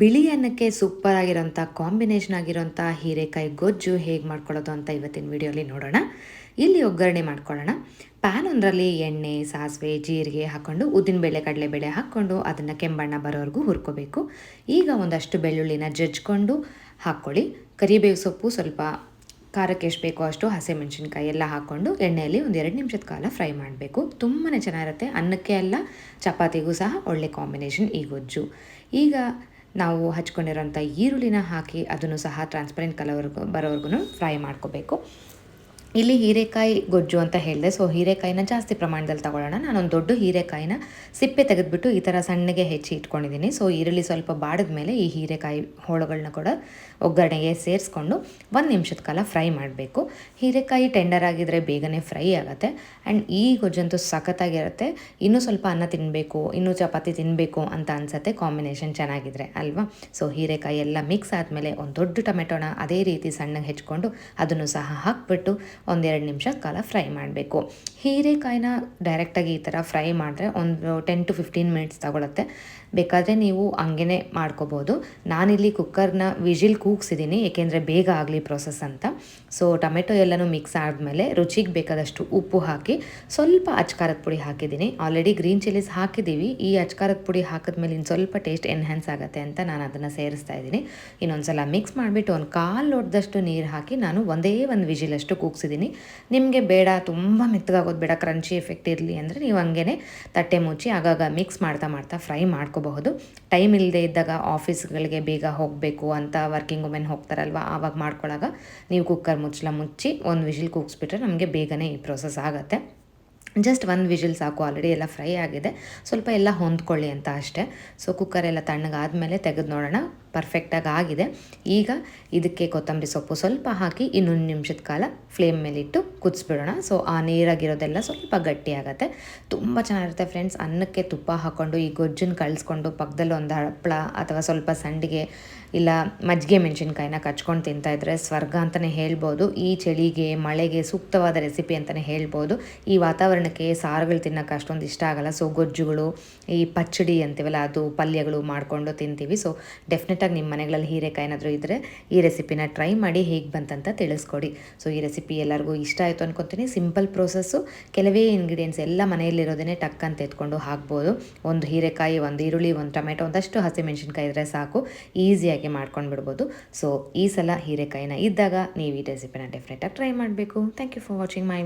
ಬಿಳಿ ಅನ್ನಕ್ಕೆ ಸೂಪರ್ ಆಗಿರೋಂಥ ಕಾಂಬಿನೇಷನ್ ಆಗಿರೋಂಥ ಹೀರೆಕಾಯಿ ಗೊಜ್ಜು ಹೇಗೆ ಮಾಡ್ಕೊಳ್ಳೋದು ಅಂತ ಇವತ್ತಿನ ವಿಡಿಯೋಲಿ ನೋಡೋಣ. ಇಲ್ಲಿ ಒಗ್ಗರಣೆ ಮಾಡ್ಕೊಳ್ಳೋಣ. ಪ್ಯಾನ್ ಒಂದರಲ್ಲಿ ಎಣ್ಣೆ, ಸಾಸಿವೆ, ಜೀರಿಗೆ ಹಾಕ್ಕೊಂಡು ಉದ್ದಿನಬೇಳೆ ಕಡಲೆಬೇಳೆ ಹಾಕ್ಕೊಂಡು ಅದನ್ನು ಕೆಂಬಣ್ಣ ಬರೋವರೆಗೂ ಹುರ್ಕೋಬೇಕು. ಈಗ ಒಂದಷ್ಟು ಬೆಳ್ಳುಳ್ಳಿನ ಜಜ್ಕೊಂಡು ಹಾಕ್ಕೊಳ್ಳಿ. ಕರಿಬೇವು ಸೊಪ್ಪು ಸ್ವಲ್ಪ ಖಾರಕ್ಕೆ ಎಷ್ಟು ಬೇಕೋ ಅಷ್ಟು ಹಸಿಮೆಣಸಿನ್ಕಾಯಿ ಎಲ್ಲ ಹಾಕ್ಕೊಂಡು ಎಣ್ಣೆಯಲ್ಲಿ ಒಂದು ಎರಡು ನಿಮಿಷದ ಕಾಲ ಫ್ರೈ ಮಾಡಬೇಕು. ತುಂಬಾ ಚೆನ್ನಾಗಿರುತ್ತೆ. ಅನ್ನಕ್ಕೆ ಅಲ್ಲ, ಚಪಾತಿಗೂ ಸಹ ಒಳ್ಳೆ ಕಾಂಬಿನೇಷನ್ ಈ ಗೊಜ್ಜು. ಈಗ ನಾವು ಹಚ್ಕೊಂಡಿರೋಂಥ ಈರುಳ್ಳಿನ ಹಾಕಿ ಅದನ್ನು ಸಹ ಟ್ರಾನ್ಸ್ಪರೆಂಟ್ ಕಲರ್ವರೆಗೂ ಬರೋವರೆಗೂ ಫ್ರೈ ಮಾಡ್ಕೋಬೇಕು. ಇಲ್ಲಿ ಹೀರೆಕಾಯಿ ಗೊಜ್ಜು ಅಂತ ಹೇಳಿದೆ. ಸೊ ಹೀರೆಕಾಯಿನ ಜಾಸ್ತಿ ಪ್ರಮಾಣದಲ್ಲಿ ತಗೊಳ್ಳೋಣ. ನಾನೊಂದು ದೊಡ್ಡ ಹೀರೆಕಾಯಿನ ಸಿಪ್ಪೆ ತೆಗೆದುಬಿಟ್ಟು ಈ ಥರ ಸಣ್ಣಗೆ ಹೆಚ್ಚಿ ಇಟ್ಕೊಂಡಿದ್ದೀನಿ. ಸೊ ಈರುಳ್ಳಿ ಸ್ವಲ್ಪ ಬಾಡಿದ ಮೇಲೆ ಈ ಹೀರೆಕಾಯಿ ಹೋಳುಗಳನ್ನ ಕೂಡ ಒಗ್ಗರಣೆಗೆ ಸೇರಿಸ್ಕೊಂಡು ಒಂದು ನಿಮಿಷದ ಕಾಲ ಫ್ರೈ ಮಾಡಬೇಕು. ಹೀರೆಕಾಯಿ ಟೆಂಡರ್ ಆಗಿದ್ರೆ ಬೇಗನೆ ಫ್ರೈ ಆಗುತ್ತೆ. ಆ್ಯಂಡ್ ಈ ಗೊಜ್ಜಂತೂ ಸಖತ್ತಾಗಿರುತ್ತೆ. ಇನ್ನೂ ಸ್ವಲ್ಪ ಅನ್ನ ತಿನ್ನಬೇಕು ಇನ್ನೂ ಚಪಾತಿ ತಿನ್ನಬೇಕು ಅಂತ ಅನ್ಸುತ್ತೆ. ಕಾಂಬಿನೇಷನ್ ಚೆನ್ನಾಗಿದ್ರೆ ಅಲ್ವಾ? ಸೊ ಹೀರೆಕಾಯಿ ಎಲ್ಲ ಮಿಕ್ಸ್ ಆದಮೇಲೆ ಒಂದು ದೊಡ್ಡ ಟೊಮೆಟೊನ ಅದೇ ರೀತಿ ಸಣ್ಣಗೆ ಹೆಚ್ಕೊಂಡು ಅದನ್ನು ಸಹ ಹಾಕ್ಬಿಟ್ಟು ಒಂದೆರಡು ನಿಮಿಷ ಕಾಲ ಫ್ರೈ ಮಾಡಬೇಕು. ಹೀರೆಕಾಯಿನ ಡೈರೆಕ್ಟಾಗಿ ಈ ಥರ ಫ್ರೈ ಮಾಡಿದ್ರೆ ಒಂದು ಟೆನ್ ಟು ಫಿಫ್ಟೀನ್ ಮಿನಿಟ್ಸ್ ತಗೊಳುತ್ತೆ. ಬೇಕಾದರೆ ನೀವು ಹಂಗೇ ಮಾಡ್ಕೋಬೋದು. ನಾನಿಲ್ಲಿ ಕುಕ್ಕರ್ನ ವಿಜಿಲ್ ಕೂಗ್ಸಿದ್ದೀನಿ, ಏಕೆಂದರೆ ಬೇಗ ಆಗಲಿ ಪ್ರೊಸೆಸ್ ಅಂತ. ಸೊ ಟೊಮೆಟೊ ಎಲ್ಲನೂ ಮಿಕ್ಸ್ ಆದಮೇಲೆ ರುಚಿಗೆ ಬೇಕಾದಷ್ಟು ಉಪ್ಪು ಹಾಕಿ, ಸ್ವಲ್ಪ ಅಚ್ಕಾರದ ಪುಡಿ ಹಾಕಿದ್ದೀನಿ. ಆಲ್ರೆಡಿ ಗ್ರೀನ್ ಚಿಲ್ಲೀಸ್ ಹಾಕಿದ್ದೀವಿ. ಈ ಅಚ್ಕಾರದ ಪುಡಿ ಹಾಕಿದ್ಮೇಲೆ ಇನ್ನು ಸ್ವಲ್ಪ ಟೇಸ್ಟ್ ಎನ್ಹ್ಯಾನ್ಸ್ ಆಗುತ್ತೆ ಅಂತ ನಾನು ಅದನ್ನು ಸೇರಿಸ್ತಾ ಇದ್ದೀನಿ. ಇನ್ನೊಂದು ಸಲ ಮಿಕ್ಸ್ ಮಾಡಿಬಿಟ್ಟು ಒಂದು ಕಾಲು ಲೋಟದಷ್ಟು ನೀರು ಹಾಕಿ ನಾನು ಒಂದೇ ಒಂದು ವಿಜಿಲಷ್ಟು ಕೂಗ್ಸಿದ್ದೀನಿ. ನಿಮಗೆ ಬೇಡ, ತುಂಬ ಮೆತ್ತಗಾಗೋದು ಬೇಡ ಕ್ರಂಚಿ ಎಫೆಕ್ಟ್ ಇರಲಿ ಅಂದರೆ ನೀವು ಹಂಗೇ ತಟ್ಟೆ ಮುಚ್ಚಿ ಆಗಾಗ ಮಿಕ್ಸ್ ಮಾಡ್ತಾ ಮಾಡ್ತಾ ಫ್ರೈ ಮಾಡ್ಕೋಬಹುದು. ಟೈಮ್ ಇಲ್ಲದೆ ಇದ್ದಾಗ ಆಫೀಸ್ಗಳಿಗೆ ಬೇಗ ಹೋಗಬೇಕು ಅಂತ ವರ್ಕಿಂಗ್ ವುಮೆನ್ ಹೋಗ್ತಾರಲ್ವ, ಆವಾಗ ಮಾಡ್ಕೊಳ್ಳಾಗ ನೀವು ಕುಕ್ಕರ್ ಮುಚ್ಚಲ ಮುಚ್ಚಿ ಒಂದು ವಿಷಿಲ್ ಕೂಗಿಸ್ಬಿಟ್ರೆ ನಮಗೆ ಬೇಗನೆ ಈ ಪ್ರೊಸೆಸ್ ಆಗುತ್ತೆ. ಜಸ್ಟ್ ಒಂದು ವಿಜಿಲ್ ಸಾಕು ಆಲ್ರೆಡಿ ಎಲ್ಲ ಫ್ರೈ ಆಗಿದೆ. ಸ್ವಲ್ಪ ಎಲ್ಲ ಹೊಂದ್ಕೊಳ್ಳಿ ಅಂತ ಅಷ್ಟೇ. ಸೊ ಕುಕ್ಕರ್ ಎಲ್ಲ ತಣ್ಣಗಾದಮೇಲೆ ತೆಗೆದು ನೋಡೋಣ. ಪರ್ಫೆಕ್ಟಾಗಿ ಆಗಿದೆ. ಈಗ ಇದಕ್ಕೆ ಕೊತ್ತಂಬರಿ ಸೊಪ್ಪು ಸ್ವಲ್ಪ ಹಾಕಿ ಇನ್ನೊಂದು ನಿಮಿಷದ ಕಾಲ ಫ್ಲೇಮ್ ಮೇಲಿಟ್ಟು ಕುದಿಸ್ಬಿಡೋಣ. ಸೊ ಆ ನೀರಾಗಿರೋದೆಲ್ಲ ಸ್ವಲ್ಪ ಗಟ್ಟಿ ಆಗುತ್ತೆ. ತುಂಬ ಚೆನ್ನಾಗಿರುತ್ತೆ ಫ್ರೆಂಡ್ಸ್ ಅನ್ನಕ್ಕೆ ತುಪ್ಪ ಹಾಕ್ಕೊಂಡು ಈ ಗೊಜ್ಜನ್ನು ಕಳಿಸ್ಕೊಂಡು ಪಕ್ಕದಲ್ಲಿ ಒಂದು ಹಪ್ಪಳ ಅಥವಾ ಸ್ವಲ್ಪ ಸಂಡಿಗೆ ಇಲ್ಲ ಮಜ್ಜಿಗೆ ಮೆಣಸಿನ್ಕಾಯಿನ ಕಚ್ಕೊಂಡು ತಿಂತಾಯಿದ್ರೆ ಸ್ವರ್ಗ ಅಂತಲೇ ಹೇಳ್ಬೋದು. ಈ ಚಳಿಗೆ, ಮಳೆಗೆ ಸೂಕ್ತವಾದ ರೆಸಿಪಿ ಅಂತಲೇ ಹೇಳ್ಬೋದು. ಈ ವಾತಾವರಣಕ್ಕೆ ಸಾರುಗಳು ತಿನ್ನೋಕೆ ಅಷ್ಟೊಂದು ಇಷ್ಟ ಆಗಲ್ಲ. ಸೊ ಗೊಜ್ಜುಗಳು, ಈ ಪಚ್ಚಡಿ ಅಂತೀವಲ್ಲ, ಅದು ಪಲ್ಯಗಳು ಮಾಡಿಕೊಂಡು ತಿಂತೀವಿ. ಸೊ ಡೆಫಿನೆಟ್ ನಿಮ್ಮ ಮನೆಗಳಲ್ಲಿ ಹೀರೆಕಾಯಿ ಏನಾದರೂ ಇದ್ದರೆ ಈ ರೆಸಿಪಿನ ಟ್ರೈ ಮಾಡಿ ಹೇಗೆ ಬಂತಂತ ತಿಳಿಸ್ಕೊಡಿ. ಸೊ ಈ ರೆಸಿಪಿ ಎಲ್ಲರಿಗೂ ಇಷ್ಟ ಆಯಿತು ಅನ್ಕೊತೀನಿ. ಸಿಂಪಲ್ ಪ್ರೋಸೆಸ್ಸು ಕೆಲವೇ ಇಂಗ್ರೀಡಿಯೆಂಟ್ಸ್ ಎಲ್ಲ ಮನೆಯಲ್ಲಿರೋದೇ ಟಕ್ ಅಂತ ಎತ್ಕೊಂಡು ಹಾಕ್ಬೋದು. ಒಂದು ಹೀರೆಕಾಯಿ, ಒಂದು ಈರುಳ್ಳಿ, ಒಂದು ಟೊಮೆಟೊ, ಒಂದಷ್ಟು ಹಸಿಮೆಣಸಿನ್ಕಾಯಿ ಇದ್ದರೆ ಸಾಕು. ಈಸಿಯಾಗಿ ಮಾಡ್ಕೊಂಡು ಬಿಡ್ಬೋದು ಸೊ ಈ ಸಲ ಹೀರೆಕಾಯಿನ ಇದ್ದಾಗ ನೀವು ಈ ರೆಸಿಪಿನ ಡೆಫಿನೆಟಾಗಿ ಟ್ರೈ ಮಾಡಬೇಕು. Thank you for watching my